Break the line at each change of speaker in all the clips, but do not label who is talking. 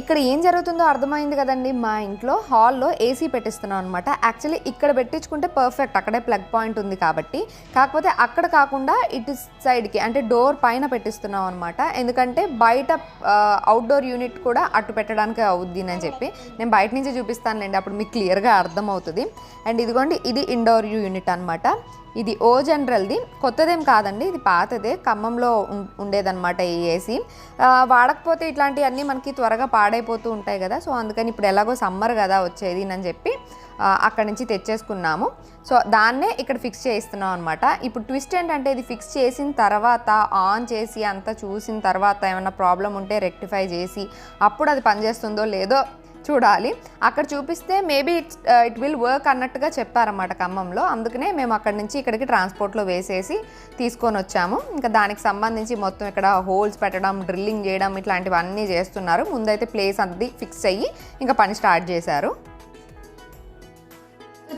ఇక్కడ ఏం జరుగుతుందో అర్థమైంది కదండి. మా ఇంట్లో హాల్లో ఏసీ పెట్టిస్తున్నాం అనమాట యాక్చువల్లీ ఇక్కడ పెట్టించుకుంటే పర్ఫెక్ట్ అక్కడే ప్లగ్ పాయింట్ ఉంది కాబట్టి. కాకపోతే అక్కడ కాకుండా ఇటు సైడ్కి అంటే డోర్ పైన పెట్టిస్తున్నాం అనమాట ఎందుకంటే బయట అవుట్డోర్ యూనిట్ కూడా అటు పెట్టడానికి అవుద్ది అని చెప్పి. నేను బయట నుంచి చూపిస్తానులేండి అప్పుడు మీకు క్లియర్గా అర్థమవుతుంది. అండ్ ఇదిగోండి ఇది ఇండోర్ యూనిట్ అనమాట ఇది ఓ జనరల్ది కొత్తదేం కాదండి. ఇది పాతదే. ఖమ్మంలో ఉండేదన్నమాట ఈ ఏసీ వాడకపోతే ఇట్లాంటివన్నీ మనకి త్వరగా పాడైపోతూ ఉంటాయి కదా. సో అందుకని ఇప్పుడు ఎలాగో సమ్మర్ కదా వచ్చేది అని చెప్పి అక్కడి నుంచి తెచ్చేసుకున్నాము. సో దాన్నే ఇక్కడ ఫిక్స్ చేయిస్తున్నాం అనమాట ఇప్పుడు ట్విస్ట్ ఏంటంటే ఇది ఫిక్స్ చేసిన తర్వాత ఆన్ చేసి అంతా చూసిన తర్వాత ఏమైనా ప్రాబ్లం ఉంటే రెక్టిఫై చేసి అప్పుడు అది పనిచేస్తుందో లేదో చూడాలి. అక్కడ చూపిస్తే maybe it's it uh, will work అన్నట్టుగా చెప్పారన్నమాట ఖమ్మంలో. అందుకనే మేము అక్కడి నుంచి ఇక్కడికి ట్రాన్స్పోర్ట్లో వేసేసి తీసుకొని వచ్చాము. ఇంకా దానికి సంబంధించి మొత్తం ఇక్కడ హోల్స్ పెట్టడం డ్రిల్లింగ్ చేయడం ఇట్లాంటివన్నీ చేస్తున్నారు. ముందైతే ప్లేస్ అది ఫిక్స్ అయ్యి ఇంకా పని స్టార్ట్ చేశారు.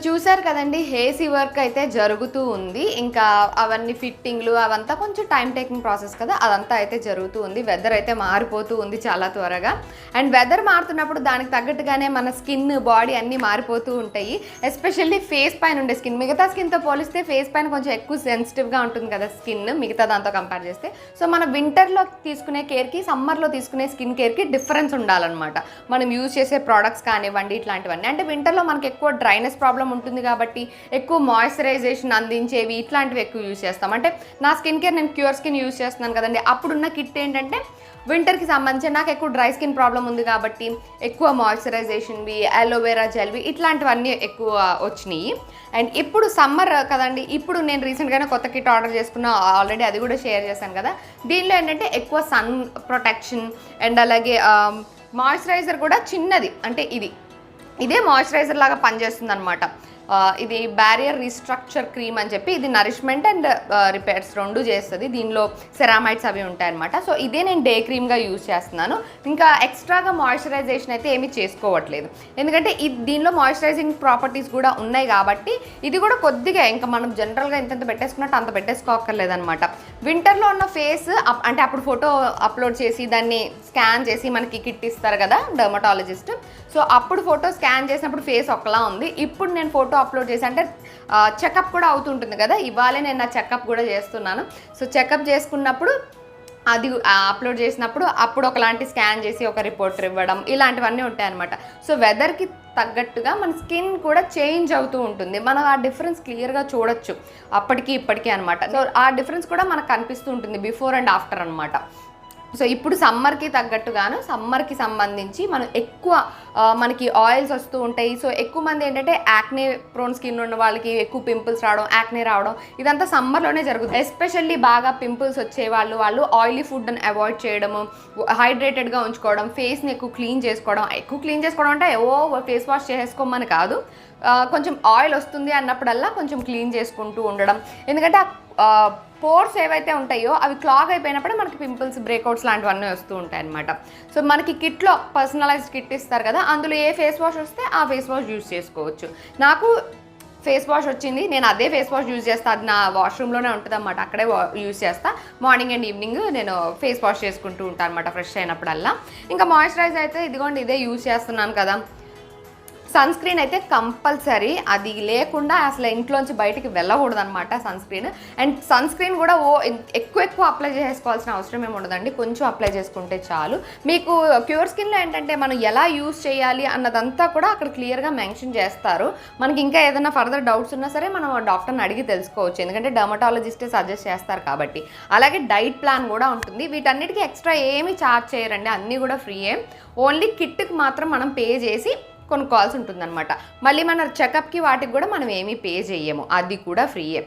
చూశారు కదండి హేసీ వర్క్ అయితే జరుగుతూ ఉంది. ఇంకా అవన్నీ ఫిట్టింగ్లు అవంతా కొంచెం టైం టేకింగ్ ప్రాసెస్ కదా అదంతా అయితే జరుగుతూ ఉంది. వెదర్ అయితే మారిపోతూ ఉంది చాలా త్వరగా. అండ్ వెదర్ మారుతున్నప్పుడు దానికి తగ్గట్టుగానే మన స్కిన్ బాడీ అన్నీ మారిపోతూ ఉంటాయి. ఎస్పెషల్లీ ఫేస్ పైన ఉండే స్కిన్ మిగతా స్కిన్తో పోలిస్తే ఫేస్ పైన కొంచెం ఎక్కువ సెన్సిటివ్గా ఉంటుంది కదా స్కిన్ మిగతా దాంతో కంపేర్ చేస్తే. సో మన వింటర్లో తీసుకునే కేర్కి సమ్మర్లో తీసుకునే స్కిన్ కేర్కి డిఫరెన్స్ ఉండాలన్నమాట. మనం యూజ్ చేసే ప్రోడక్ట్స్ కానివ్వండి ఇట్లాంటివన్నీ. అంటే వింటర్లో మనకి ఎక్కువ డ్రైనెస్ ప్రాబ్లం ఉంటుంది కాబట్టి ఎక్కువ మాయిశ్చరైజేషన్ అందించేవి ఇట్లాంటివి ఎక్కువ యూజ్ చేస్తాం. అంటే నా స్కిన్ కేర్ నేను క్యూర్ స్కిన్ యూజ్ చేస్తున్నాను కదండి. అప్పుడున్న కిట్ ఏంటంటే వింటర్కి సంబంధించి నాకు ఎక్కువ డ్రై స్కిన్ ప్రాబ్లం ఉంది కాబట్టి ఎక్కువ మాయిశ్చరైజేషన్వి అలోవెరా జెల్వి ఇట్లాంటివన్నీ ఎక్కువ వచ్చినాయి. అండ్ ఇప్పుడు సమ్మర్ కదండి ఇప్పుడు నేను రీసెంట్గానే కొత్త కిట్ ఆర్డర్ చేసుకున్నా ఆల్రెడీ అది కూడా షేర్ చేశాను కదా. దీనిలో ఏంటంటే ఎక్కువ సన్ ప్రొటెక్షన్ అండ్ అలాగే um, మాయిశ్చరైజర్ కూడా చిన్నది. అంటే ఇది ఇదే మాయిశ్చరైజర్ లాగా పనిచేస్తుంది అనమాట ఇది బ్యారియర్ రీస్ట్రక్చర్ క్రీమ్ అని చెప్పి ఇది నరిష్మెంట్ అండ్ రిపేర్స్ రెండు చేస్తుంది. దీనిలో సెరామైడ్స్ అవి ఉంటాయన్నమాట. సో ఇదే నేను డే క్రీమ్గా యూజ్ చేస్తున్నాను. ఇంకా ఎక్స్ట్రాగా మాయిశ్చరైజేషన్ అయితే ఏమీ చేసుకోవట్లేదు. ఎందుకంటే ఇది దీనిలో మాయిశ్చరైజింగ్ ప్రాపర్టీస్ కూడా ఉన్నాయి కాబట్టి ఇది కూడా కొద్దిగా ఇంకా మనం జనరల్గా ఎంతెంత పెట్టేసుకున్నట్టు అంత పెట్టేసుకోకర్లేదనమాట వింటర్లో ఉన్న ఫేస్ అంటే అప్పుడు ఫోటో అప్లోడ్ చేసి దాన్ని స్కాన్ చేసి మనకి కిట్ ఇస్తారు కదా డర్మటాలజిస్ట్ సో అప్పుడు ఫోటో స్కాన్ చేసినప్పుడు ఫేస్ ఒకలా ఉంది. ఇప్పుడు నేను ఫోటో అప్లోడ్ చేసి అంటే చెకప్ కూడా అవుతుంటుంది కదా ఇవాళే నేను నా చెకప్ కూడా చేస్తున్నాను. సో చెకప్ చేసుకున్నప్పుడు అది అప్లోడ్ చేసినప్పుడు అప్పుడు ఒకలాంటి స్కాన్ చేసి ఒక రిపోర్ట్ ఇవ్వడం ఇలాంటివన్నీ ఉంటాయన్నమాట. సో వెదర్కి తగ్గట్టుగా మన స్కిన్ కూడా చేంజ్ అవుతూ ఉంటుంది. మనం ఆ డిఫరెన్స్ క్లియర్గా చూడొచ్చు. అప్పటికి ఇప్పటికీ అనమాట సో ఆ డిఫరెన్స్ కూడా మనకు కనిపిస్తూ ఉంటుంది బిఫోర్ అండ్ ఆఫ్టర్ అనమాట సో ఇప్పుడు సమ్మర్కి తగ్గట్టుగాను సమ్మర్కి సంబంధించి మనం ఎక్కువ మనకి ఆయిల్స్ వస్తూ ఉంటాయి. సో ఎక్కువ మంది ఏంటంటే యాక్నే ప్రోన్ స్కిన్ ఉన్న వాళ్ళకి ఎక్కువ పింపుల్స్ రావడం యాక్నే రావడం ఇదంతా సమ్మర్లోనే జరుగుతుంది. ఎస్పెషల్లీ బాగా పింపుల్స్ వచ్చే వాళ్ళు వాళ్ళు ఆయిలీ ఫుడ్ని అవాయిడ్ చేయడము హైడ్రేటెడ్గా ఉంచుకోవడం ఫేస్ని ఎక్కువ క్లీన్ చేసుకోవడం. ఎక్కువ క్లీన్ చేసుకోవడం అంటే ఓ ఫేస్ వాష్ చేసుకోమని కాదు. కొంచెం ఆయిల్ వస్తుంది అన్నప్పుడల్లా కొంచెం క్లీన్ చేసుకుంటూ ఉండడం. ఎందుకంటే ఆ పోర్స్ ఏవైతే ఉంటాయో అవి క్లాగ్ అయిపోయినప్పుడే మనకి పింపుల్స్ బ్రేక్అవుట్స్ లాంటివన్నీ వస్తూ ఉంటాయి అనమాట సో మనకి కిట్లో పర్సనలైజ్డ్ కిట్ ఇస్తారు కదా అందులో ఏ ఫేస్ వాష్ వస్తే ఆ ఫేస్ వాష్ యూజ్ చేసుకోవచ్చు. నాకు ఫేస్ వాష్ వచ్చింది నేను అదే ఫేస్ వాష్ యూజ్ చేస్తా అది నా వాష్రూమ్లోనే ఉంటుంది అనమాట అక్కడే యూజ్ చేస్తా. మార్నింగ్ అండ్ ఈవినింగ్ నేను ఫేస్ వాష్ చేసుకుంటూ ఉంటాను అనమాట ఫ్రెష్ అయినప్పుడల్లా. ఇంకా మాయిశ్చరైజ్ అయితే ఇదిగోండి ఇదే యూజ్ చేస్తున్నాను కదా. సన్ స్క్రీన్ అయితే కంపల్సరీ. అది లేకుండా అసలు ఇంట్లోంచి బయటికి వెళ్ళకూడదు అనమాట sun screen and sun screen కూడా ఓ ఎక్కువ ఎక్కువ అప్లై చేసుకోవాల్సిన అవసరం ఏమి ఉండదండి. కొంచెం అప్లై చేసుకుంటే చాలు. మీకు క్యూర్ స్కిన్లో ఏంటంటే మనం ఎలా యూస్ చేయాలి అన్నదంతా కూడా అక్కడ క్లియర్గా మెన్షన్ చేస్తారు. మనకి ఇంకా ఏదైనా ఫర్దర్ డౌట్స్ ఉన్నా సరే మనం డాక్టర్ని అడిగి తెలుసుకోవచ్చు. ఎందుకంటే డర్మటాలజిస్టే సజెస్ట్ చేస్తారు కాబట్టి. అలాగే డైట్ ప్లాన్ కూడా ఉంటుంది. వీటన్నిటికీ ఎక్స్ట్రా ఏమీ ఛార్జ్ చేయరండి. అన్నీ కూడా ఫ్రీయే. ఓన్లీ కిట్కి మాత్రం మనం పే చేసి కొనుక్కోవాల్సి ఉంటుందన్నమాట. మళ్ళీ మన చెకప్కి వాటికి కూడా మనం ఏమీ పే చేయము అది కూడా ఫ్రీయే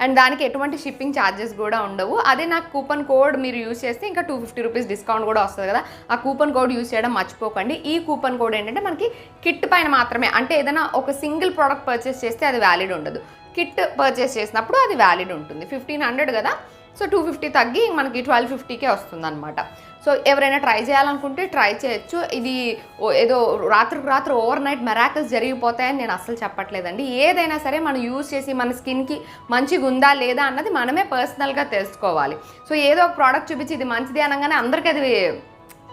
అండ్ దానికి ఎటువంటి షిప్పింగ్ ఛార్జెస్ కూడా ఉండవు. అదే నాకు కూపన్ కోడ్ మీరు యూస్ చేస్తే ఇంకా టూ ఫిఫ్టీ రూపీస్ డిస్కౌంట్ కూడా వస్తుంది కదా. ఆ కూపన్ కోడ్ యూస్ చేయడం మర్చిపోకండి. ఈ కూపన్ కోడ్ ఏంటంటే మనకి కిట్ పైన మాత్రమే. అంటే ఏదైనా ఒక సింగిల్ ప్రోడక్ట్ పర్చేస్ చేస్తే అది వ్యాలిడ్ ఉండదు. కిట్ పర్చేస్ చేసినప్పుడు అది వ్యాలిడ్ ఉంటుంది. ఫిఫ్టీన్ హండ్రెడ్ కదా. సో టూ ఫిఫ్టీ తగ్గి మనకి ట్వెల్వ్ ఫిఫ్టీకే వస్తుంది అనమాట సో ఎవరైనా ట్రై చేయాలనుకుంటే ట్రై చేయొచ్చు. ఇది ఓ- ఏదో రాత్రికి రాత్రి ఓవర్ నైట్ మెరాకల్స్ జరిగిపోతాయని నేను అస్సలు చెప్పట్లేదండి. ఏదైనా సరే మనం యూజ్ చేసి మన స్కిన్కి మంచిగా ఉందా లేదా అన్నది మనమే పర్సనల్గా తెలుసుకోవాలి. సో ఏదో ఒక ప్రోడక్ట్ చూపించి ఇది మంచిది అనగానే అందరికీ అది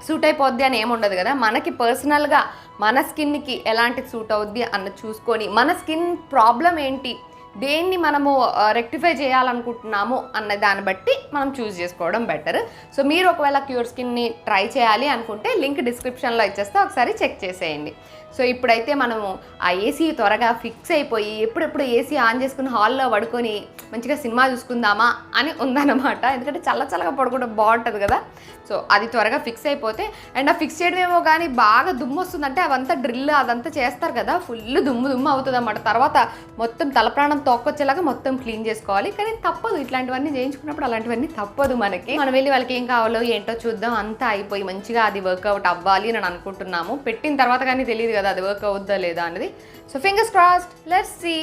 సూట్ అయిపోద్ది అని ఏముండదు కదా. మనకి పర్సనల్గా మన స్కిన్కి ఎలాంటి సూట్ అవుద్ది అన్న చూసుకొని మన స్కిన్ ప్రాబ్లం ఏంటి దేన్ని మనము రెక్టిఫై చేయాలనుకుంటున్నాము అన్న దాన్ని బట్టి మనం చూస్ చేసుకోవడం బెటర్ సో మీరు ఒకవేళ క్యూర్ స్కిన్ని ట్రై చేయాలి అనుకుంటే లింక్ డిస్క్రిప్షన్లో ఇచ్చేస్తే ఒకసారి చెక్ చేసేయండి. సో ఇప్పుడైతే మనము ఆ ఏసీ త్వరగా ఫిక్స్ అయిపోయి ఎప్పుడెప్పుడు ఏసీ ఆన్ చేసుకుని హాల్లో పడుకొని మంచిగా సినిమా చూసుకుందామా అని ఉందన్నమాట. ఎందుకంటే చల్ల చల్లగా పడుకుంటే బాగుంటుంది కదా. సో అది త్వరగా ఫిక్స్ అయిపోతే అండ్ ఆ ఫిక్స్ చేయడమేమో కానీ బాగా దుమ్ము వస్తుందంటే అవంతా డ్రిల్ అదంతా చేస్తారు కదా. ఫుల్ దుమ్ము దుమ్ము అవుతుంది అన్నమాట తర్వాత మొత్తం తలప్రాణం తోక్కొచ్చేలాగా మొత్తం క్లీన్ చేసుకోవాలి. కానీ తప్పదు. ఇట్లాంటివన్నీ చేయించుకున్నప్పుడు అలాంటివన్నీ తప్పదు మనకి. మనం వెళ్ళి వాళ్ళకి ఏం కావాలో ఏంటో చూద్దాం. అంతా అయిపోయి మంచిగా అది వర్కౌట్ అవ్వాలి అని అనుకుంటున్నాము. పెట్టిన తర్వాత కానీ తెలియదు కదా. అది వర్క్ అవుద్దా లేదా అనేది so fingers crossed let's see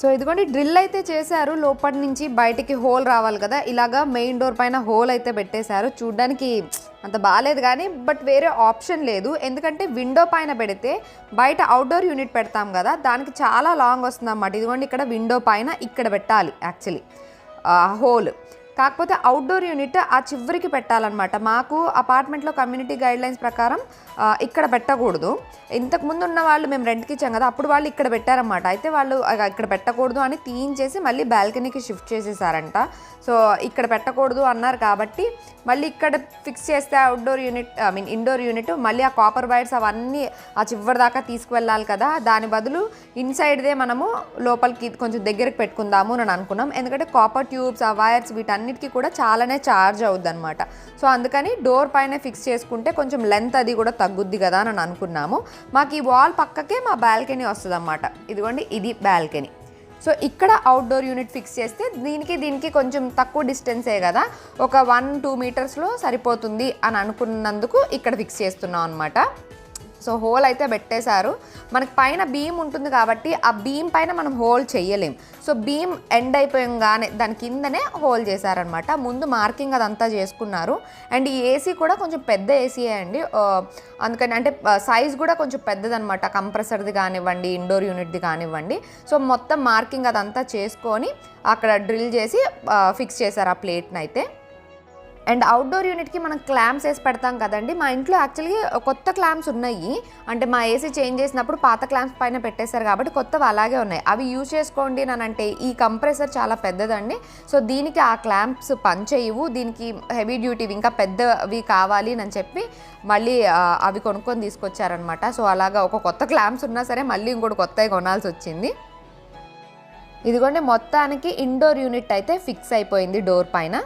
so ఇదిగోండి డ్రిల్ అయితే చేశారు. లోపటి నుంచి బయటికి హోల్ రావాలి కదా. ఇలాగా మెయిన్ డోర్ పైన హోల్ అయితే పెట్టేశారు. చూడ్డానికి అంత బాగాలేదు కానీ బట్ వేరే ఆప్షన్ లేదు. ఎందుకంటే విండో పైన పెడితే బయట అవుట్డోర్ యూనిట్ పెడతాం కదా. దానికి చాలా లాంగ్ వస్తుంది అన్నమాట ఇదిగోండి ఇక్కడ విండో పైన ఇక్కడ పెట్టాలి యాక్చువల్లీ హోల్ కాకపోతే అవుట్డోర్ యూనిట్ ఆ చివరికి పెట్టాలన్నమాట. మాకు అపార్ట్మెంట్లో కమ్యూనిటీ గైడ్ లైన్స్ ప్రకారం ఇక్కడ పెట్టకూడదు. ఇంతకుముందు ఉన్న వాళ్ళు మేము రెంట్కి ఇచ్చాం కదా అప్పుడు వాళ్ళు ఇక్కడ పెట్టారన్నమాట. అయితే వాళ్ళు ఇక్కడ పెట్టకూడదు అని తీయించేసి మళ్ళీ బాల్కనీకి షిఫ్ట్ చేసేసారంట. సో ఇక్కడ పెట్టకూడదు అన్నారు కాబట్టి మళ్ళీ ఇక్కడ ఫిక్స్ చేస్తే outdoor unit I mean indoor unit మళ్ళీ ఆ కాపర్ వైర్స్ అవన్నీ ఆ చివరి దాకా తీసుకువెళ్ళాలి కదా. దాని బదులు ఇన్సైడ్దే మనము లోపలికి కొంచెం దగ్గరికి పెట్టుకుందాము అని అనుకున్నాం. ఎందుకంటే కాపర్ ట్యూబ్స్ ఆ వైర్స్ వీటన్నిటికీ కూడా చాలానే ఛార్జ్ అవుద్ది అనమాట సో అందుకని డోర్ పైన ఫిక్స్ చేసుకుంటే కొంచెం లెంత్ అది కూడా తగ్గుద్ది కదా అని అనుకున్నాము. మాకు ఈ వాల్ పక్కకే మా బాల్కనీ వస్తుంది అనమాట ఇదిగోండి ఇది బాల్కనీ సో ఇక్కడ అవుట్డోర్ యూనిట్ ఫిక్స్ చేస్తే దీనికి దీనికి కొంచెం తక్కువ డిస్టెన్సే కదా. ఒక వన్ టూ మీటర్స్లో సరిపోతుంది అని అనుకున్నందుకు ఇక్కడ ఫిక్స్ చేస్తున్నాం అనమాట సో హోల్ అయితే పెట్టేశారు. మనకి పైన బీమ్ ఉంటుంది కాబట్టి ఆ బీమ్ పైన మనం హోల్ చేయలేం సో బీమ్ ఎండ్ అయిపోయంగానే దాని కిందనే హోల్ చేశారనమాట ముందు మార్కింగ్ అదంతా చేసుకున్నారు. అండ్ ఈ ఏసీ కూడా కొంచెం పెద్ద ఏసీయే అండి. అందుకని అంటే సైజ్ కూడా కొంచెం పెద్దదనమాట కంప్రెసర్ది కానివ్వండి ఇండోర్ యూనిట్ది కానివ్వండి. సో మొత్తం మార్కింగ్ అదంతా చేసుకొని అక్కడ డ్రిల్ చేసి ఫిక్స్ చేశారు ఆ ప్లేట్ని అయితే అండ్ అవుట్డోర్ యూనిట్కి మనం క్లామ్స్ వేసి పెడతాం కదండి. మా ఇంట్లో యాక్చువల్లీ కొత్త క్లామ్స్ ఉన్నాయి. అంటే మా ఏసీ చేంజ్ చేసినప్పుడు పాత క్లామ్స్ పైన పెట్టేశారు కాబట్టి కొత్తవి అలాగే ఉన్నాయి. అవి యూజ్ చేసుకోండి అని అంటే ఈ కంప్రెసర్ చాలా పెద్దదండి. సో దీనికి ఆ క్లాంప్స్ పనిచేయవు. దీనికి హెవీ డ్యూటీవి ఇంకా పెద్దవి కావాలి అని చెప్పి మళ్ళీ అవి కొనుక్కొని తీసుకొచ్చారనమాట సో అలాగా ఒక కొత్త క్లాంప్స్ ఉన్నా సరే మళ్ళీ ఇంకోటి కొత్తవి కొనాల్సి వచ్చింది. ఇదిగోండి మొత్తానికి ఇండోర్ యూనిట్ అయితే ఫిక్స్ అయిపోయింది డోర్ పైన.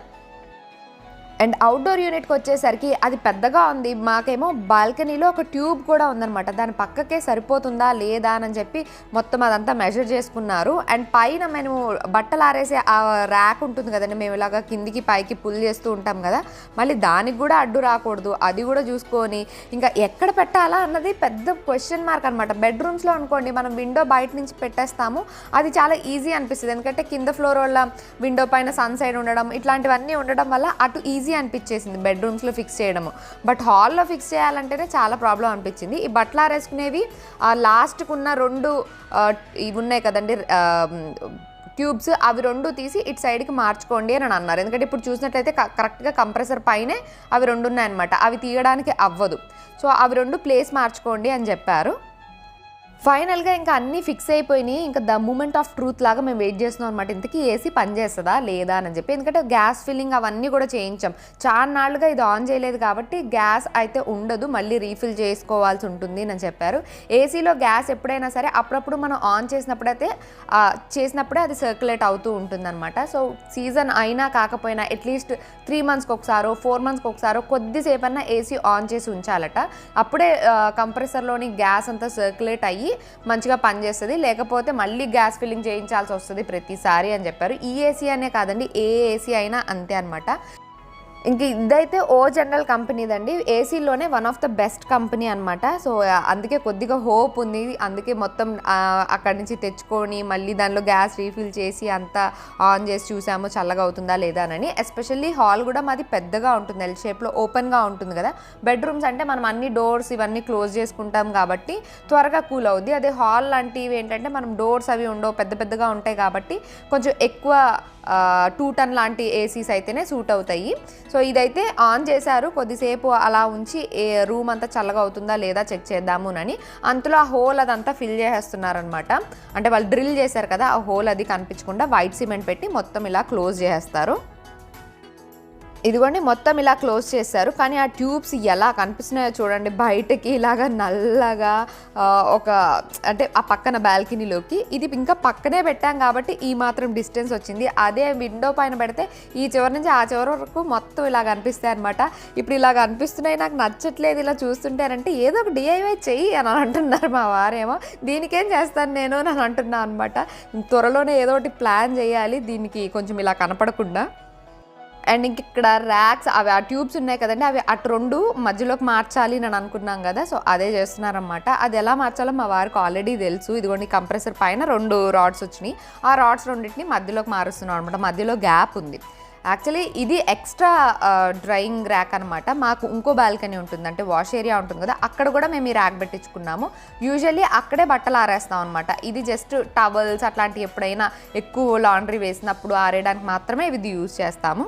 అండ్ అవుట్డోర్ యూనిట్కి వచ్చేసరికి అది పెద్దగా ఉంది. మాకేమో బాల్కనీలో ఒక ట్యూబ్ కూడా ఉందనమాట దాని పక్కకే సరిపోతుందా లేదా అని చెప్పి మొత్తం అదంతా మెజర్ చేసుకున్నారు. అండ్ పైన మేము బట్టలు ఆరేసే ఆ ర్యాక్ ఉంటుంది కదండి. మేము ఇలాగా కిందికి పైకి పుల్ చేస్తూ ఉంటాం కదా. మళ్ళీ దానికి కూడా అడ్డు రాకూడదు. అది కూడా చూసుకొని ఇంకా ఎక్కడ పెట్టాలా అన్నది పెద్ద క్వశ్చన్ మార్క్ అనమాట బెడ్రూమ్స్లో అనుకోండి మనం విండో బయట నుంచి పెట్టేస్తాము. అది చాలా ఈజీ అనిపిస్తుంది. ఎందుకంటే కింద ఫ్లోర్ వల్ల విండో పైన సన్ సైడ్ ఉండడం ఇట్లాంటివన్నీ ఉండడం వల్ల అటు ఈజీ ఈజీ అనిపించేసింది బెడ్రూమ్స్లో ఫిక్స్ చేయడము. బట్ హాల్లో ఫిక్స్ చేయాలంటేనే చాలా ప్రాబ్లం అనిపించింది. ఈ బట్టలు ఆరేసుకునేవి ఆ రెండు ఇవి ఉన్నాయి కదండి ట్యూబ్స్ అవి రెండు తీసి ఇటు సైడ్కి మార్చుకోండి అని అన్నారు. ఎందుకంటే ఇప్పుడు చూసినట్లయితే క- కరెక్ట్గా కంప్రెసర్ పైనే అవి రెండు ఉన్నాయన్నమాట. అవి తీయడానికి అవ్వదు. సో అవి రెండు ప్లేస్ మార్చుకోండి అని చెప్పారు. ఫైనల్గా ఇంకా అన్నీ ఫిక్స్ అయిపోయినాయి. ఇంకా ద మూమెంట్ ఆఫ్ ట్రూత్ లాగా మేము వెయిట్ చేస్తున్నాం అనమాట ఇంతకీ ఏసీ పనిచేస్తుందా లేదా అని చెప్పి. ఎందుకంటే గ్యాస్ ఫిల్లింగ్ అవన్నీ కూడా చేయించాం. చాలా నాళ్ళుగా ఇది ఆన్ చేయలేదు కాబట్టి గ్యాస్ అయితే ఉండదు. మళ్ళీ రీఫిల్ చేసుకోవాల్సి ఉంటుంది అని చెప్పారు. ఏసీలో గ్యాస్ ఎప్పుడైనా సరే అప్పుడప్పుడు మనం ఆన్ చేసినప్పుడైతే చేసినప్పుడే అది సర్క్యులేట్ అవుతూ ఉంటుందన్నమాట. సో సీజన్ అయినా కాకపోయినా అట్లీస్ట్ త్రీ మంత్స్కి ఒకసారో ఫోర్ మంత్స్కి ఒకసారో కొద్దిసేపన్నా ఏసీ ఆన్ చేసి ఉంచాలట. అప్పుడే కంప్రెసర్లోని గ్యాస్ అంతా సర్క్యులేట్ అయ్యి మంచిగా పనిచేస్తుంది లేకపోతే మళ్ళీ గ్యాస్ ఫిల్లింగ్ చేయించాల్సి వస్తుంది ప్రతిసారి అని చెప్పారు. ఈ ఏసీ అనే కాదండి ఏ ఏసీ అయినా అంతే అనమాట ఇంక ఇదైతే ఓ జనరల్ కంపెనీదండి. ఏసీలోనే one of the best company అనమాట సో అందుకే కొద్దిగా హోప్ ఉంది. అందుకే మొత్తం అక్కడి నుంచి తెచ్చుకొని మళ్ళీ దానిలో గ్యాస్ రీఫిల్ చేసి అంతా ఆన్ చేసి చూసాము చల్లగా అవుతుందా లేదా అని. ఎస్పెషల్లీ హాల్ కూడా మాది పెద్దగా ఉంటుంది. ఎల్ షేప్లో ఓపెన్గా ఉంటుంది కదా. బెడ్రూమ్స్ అంటే మనం అన్ని డోర్స్ ఇవన్నీ క్లోజ్ చేసుకుంటాం కాబట్టి త్వరగా కూల్ అవుద్ది. అదే హాల్ లాంటివి ఏంటంటే మనం డోర్స్ అవి ఉండవు పెద్ద పెద్దగా ఉంటాయి కాబట్టి కొంచెం ఎక్కువ టూ టన్ లాంటి ఏసీస్ అయితేనే సూట్ అవుతాయి. సో ఇదైతే ఆన్ చేశారు. కొద్దిసేపు అలా ఉంచి ఏ రూమ్ అంతా చల్లగా అవుతుందా లేదా చెక్ చేద్దాము అని అంతలో ఆ హోల్ అదంతా ఫిల్ చేసేస్తున్నారనమాట. అంటే వాళ్ళు డ్రిల్ చేశారు కదా ఆ హోల్ అది కనిపించకుండా వైట్ సిమెంట్ పెట్టి మొత్తం ఇలా క్లోజ్ చేసేస్తారు. ఇదిగోండి మొత్తం ఇలా క్లోజ్ చేశారు. కానీ ఆ ట్యూబ్స్ ఎలా కనిపిస్తున్నాయో చూడండి. బయటకి ఇలాగా నల్లగా ఒక అంటే ఆ పక్కన బాల్కనీలోకి. ఇది ఇంకా పక్కనే పెట్టాం కాబట్టి ఈ మాత్రం డిస్టెన్స్ వచ్చింది. అదే విండో పైన పెడితే ఈ చివరి నుంచి ఆ చివరి వరకు మొత్తం ఇలా కనిపిస్తాయి అనమాట ఇప్పుడు ఇలా కనిపిస్తున్నాయి నాకు నచ్చట్లేదు ఇలా చూస్తుంటారంటే ఏదో ఒక డిఐవై చెయ్యి అని అంటున్నారు మా వారేమో. దీనికేం చేస్తాను నేను అని అంటున్నాను అనమాట త్వరలోనే ఏదో ఒకటి ప్లాన్ చేయాలి. దీనికి కొంచెం ఇలా కనపడకుండా. అండ్ ఇంక ఇక్కడ ర్యాక్స్ అవి ఆ ట్యూబ్స్ ఉన్నాయి కదండి అవి అటు రెండు మధ్యలోకి మార్చాలి నేను అనుకున్నాం కదా సో అదే చేస్తున్నారనమాట అది ఎలా మార్చాలో మా వారికి ఆల్రెడీ తెలుసు. ఇదిగోండి కంప్రెసర్ పైన రెండు రాడ్స్ వచ్చినాయి. ఆ రాడ్స్ రెండింటిని మధ్యలోకి మారుస్తున్నాం అనమాట మధ్యలో గ్యాప్ ఉంది. యాక్చువల్లీ ఇది ఎక్స్ట్రా డ్రైయింగ్ ర్యాక్ అనమాట మాకు ఇంకో బాల్కనీ ఉంటుంది అంటే వాష్ ఏరియా ఉంటుంది కదా అక్కడ కూడా మేము ఈ ర్యాక్ పెట్టించుకున్నాము. యూజువల్లీ అక్కడే బట్టలు ఆరేస్తాం అనమాట ఇది జస్ట్ టవల్స్ అట్లాంటివి ఎప్పుడైనా ఎక్కువ లాండ్రీ వేసినప్పుడు ఆరేయడానికి మాత్రమే ఇది యూజ్ చేస్తాము.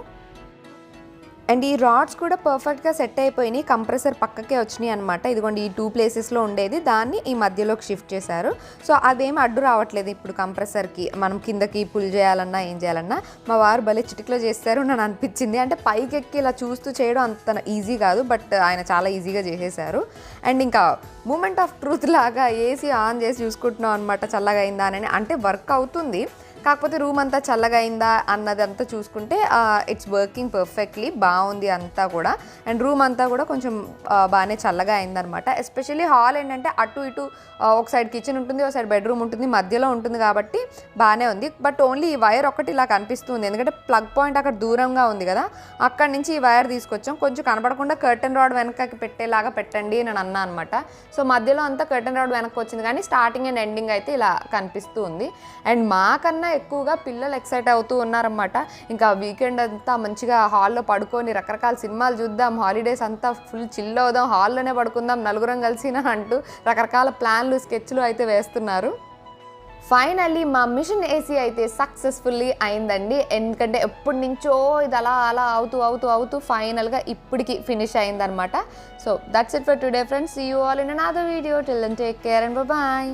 అండ్ ఈ రాడ్స్ కూడా పర్ఫెక్ట్గా సెట్ అయిపోయినాయి. కంప్రెసర్ పక్కకే వచ్చినాయి అనమాట ఇదిగోండి ఈ టూ ప్లేసెస్లో ఉండేది. దాన్ని ఈ మధ్యలోకి షిఫ్ట్ చేశారు. సో అదేం అడ్డు రావట్లేదు ఇప్పుడు కంప్రెసర్కి. మనం కిందకి పుల్ చేయాలన్నా ఏం చేయాలన్నా. మా వారు భలే చిటికలో చేస్తారు నన్ను అనిపించింది. అంటే పైకి ఎక్కి ఇలా చూస్తూ చేయడం అంత ఈజీ కాదు. బట్ ఆయన చాలా ఈజీగా చేసేసారు అండ్ ఇంకా మూమెంట్ ఆఫ్ ట్రూత్ లాగా ఏసీ ఆన్ చేసి చూసుకుంటున్నాం అనమాట చల్లగా అయిందా అని అంటే వర్క్ అవుతుంది. కాకపోతే రూమ్ అంతా చల్లగా అయిందా అన్నది అంతా చూసుకుంటే ఇట్స్ వర్కింగ్ పర్ఫెక్ట్లీ బాగుంది అంతా కూడా. అండ్ రూమ్ అంతా కూడా కొంచెం బాగానే చల్లగా అయిందనమాట ఎస్పెషల్లీ హాల్ ఏంటంటే అటు ఇటు ఒక సైడ్ కిచెన్ ఉంటుంది ఒక సైడ్ బెడ్రూమ్ ఉంటుంది మధ్యలో ఉంటుంది కాబట్టి బాగానే ఉంది. బట్ ఓన్లీ ఈ వైర్ ఒకటి ఇలా కనిపిస్తుంది. ఎందుకంటే ప్లగ్ పాయింట్ అక్కడ దూరంగా ఉంది కదా. అక్కడ నుంచి ఈ వైర్ తీసుకొచ్చాం. కొంచెం కనపడకుండా కర్టన్ రాడ్ వెనకకి పెట్టేలాగా పెట్టండి అని అన్నా అనమాట సో మధ్యలో అంతా కర్టన్ రాడ్ వెనక్కి వచ్చింది. కానీ స్టార్టింగ్ అండ్ ఎండింగ్ అయితే ఇలా కనిపిస్తూ ఉంది. అండ్ మాకన్నా ఎక్కువగా పిల్లలు ఎక్సైట్ అవుతూ ఉన్నారన్నమాట. ఇంకా వీకెండ్ అంతా మంచిగా హాల్లో పడుకొని రకరకాల సినిమాలు చూద్దాం హాలిడేస్ అంతా ఫుల్ చిల్ అవుదాం హాల్లోనే పడుకుందాం నలుగురం కలిసిన అంటూ రకరకాల ప్లాన్లు స్కెచ్లు అయితే వేస్తున్నారు. ఫైనల్లీ మా మిషన్ ఏసీ అయితే సక్సెస్ఫుల్లీ అయిందండి. ఎందుకంటే ఎప్పటి నుంచో ఇది అలా అలా అవుతూ అవుతూ అవుతూ ఫైనల్గా ఇప్పటికి ఫినిష్ అయిందనమాట so that's it for today friends you all in another video till take care and bye